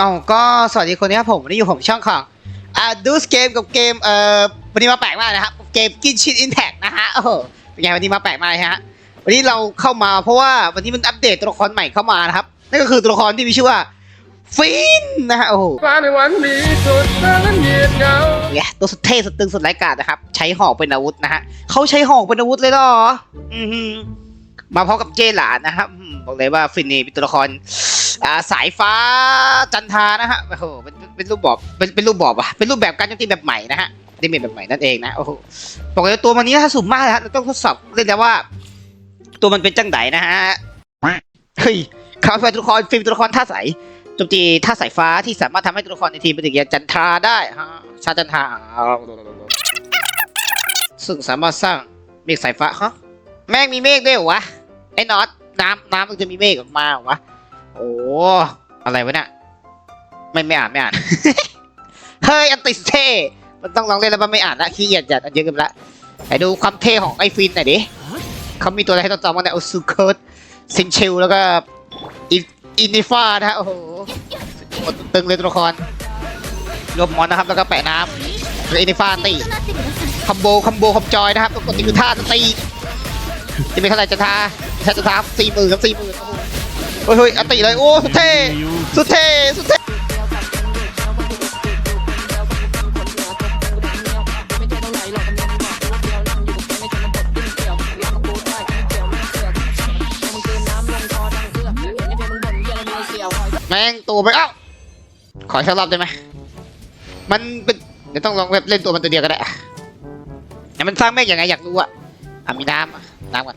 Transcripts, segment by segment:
ก็ก็สวัสดีคนนี้ครับผมวันนี้อยู่ผมช่องของอ่าดูสเกมกับเกมเอ่อวันนี้มาแปลกมากนะครับเกมกินชินอินแท็กนะฮะโอ้โหเป็นไงวันนี้มาแปลกมากฮะวันนี้เราเข้ามาเพราะว่าวันนี้มันอัปเดตตัวละครใหม่เข้ามานะครับนั่นก็คือตัวละครที่มีชื่อว่าฟินนะฮะโอ้โหฟ้าในวันนี้สุดนั้นเหยียดเงาเนี่ยตัวสุดเท่สุดตึงสุดไร้กาจนะครับใช้หอกเป็นอาวุธนะฮะเขาใช้หอกเป็นอาวุธเลยเหรออือหือมาพร้อมกับเจหลานนะครับบอกเลยว่าฟินนี่เป็นตัวละคร อ่าสายฟ้าจันทานะฮะโอ้โหเป็นเป็นรูปบอบเป็นเป็นรูปบอบอะเป็นรูปแบบการโจมตีแบบใหม่นะฮะไดเมจแบบใหม่นั่นเองนะโอ้โหบอกเลยว่าตัวมันนี้ถ้าสูงมากเลยฮะต้องทดสอบเรียกได้ว่า ตัวมันเป็นจังไดนะฮะเฮ้ยคราวตัวละครฟิล์มตัวละครท่าใสโจมตีท่าสายฟ้าที่สามารถทำให้ตัวละครในทีมเป็นอย่างจันทราได้ฮะชาจันทราซึ่งสามารถสร้างเมฆสายฟ้าฮะแม่งมีเมฆด้วยเหรอวะไอ้น็อตน้ำน้ำมันจะมีเมฆออกมาเหรอวะ โอ้อะไรวะเนี่ยไม่ไม่อ่านไม่อ่าน เฮ้ยอันติสเท่มันต้องลองเล่นแล้วมันไม่อ่านละขี้เกียจจัดอันเยอะเกินไปละไปดูความเท่ของไอ้ฟินหน่อยดิเขามีตัวอะไรให้ต้องจำบ้างเนี่ยโอซูเคิร์ดซินชิลแล้วก็อินอินิฟานะฮะโอ้โหหมดตึงเลยตัวละครรวมมอนนะครับแล้วก็แปะน้ำแล้วอินิฟาตีคอมโบคอมโบคอมจอยนะครับปกติคือท่าตีจะเป็นเท่าไหร่จะท่าถ้าจะท่าสี่หมื่นครับสี่หมื่นโอ้โห เฮ้ยอติเลยโอ้สุดเท่สุดเท่สุดเท่แม่งตัวไปเอ้าขอสักรอบได้ไหมมันเป็นเดี๋ยวต้องลองเล่นตัวมันตัวเดียวก็ได้อะแต่มันสร้างเมฆยังไงอยากรู้อะอะมีน้ำน้ำก่อน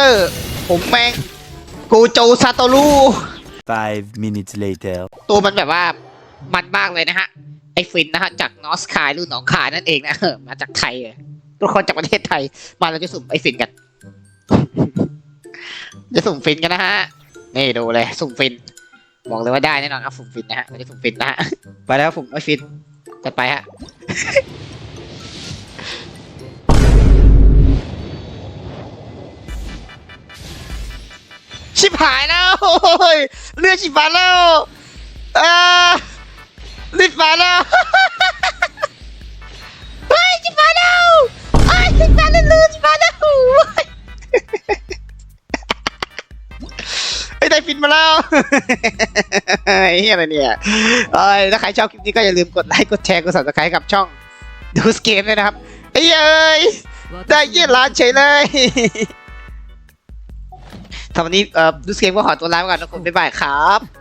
เกอร์ ผมแมงกูโจซาโตรุ Five minutes later. ตัวมันแบบว่ามันมากเลยนะฮะ ไอฟินนะฮะ จากนอสคายรุ่นหนองคายนั่นเองนะเออมาจากไทยเลยทุกคนจากประเทศไทย มาเราจะสุ่มไอฟินกัน จะสุ่มฟินกันนะฮะ นี่ดูเลย สุ่มฟิน บอกเลยว่าได้แน่นอนครับสุ่มฟินนะฮะเราจะสุ่มฟินนะฮะ ไปแล้วสุ่มไอฟินจัดไปฮะ หายแล้วโอ้ยเลือดชิบายแล้วอ่าลือดฝาแล้วเฮ้ยชิบายแล้วเฮ้ยชิบายแล้วเลือดชิบายแล้วเฮ้ยไอ้ได้ฟินมาแล้วไอ้เหี้ยอะไรเนี่ยเอ้ยถ้าใครชอบคลิปนี้ก็อย่าลืมกดไลค์กดแชร์กด subscribe กับช่องดูสเกมด้วยนะครับไอ้เอ้ยได้เยี่ยนล้านเฉยเลย ถ้าวันนี้เอ่อดูสเกมก็ขอตัวลาไปก่อนนะคุณบ๊ายบายครับ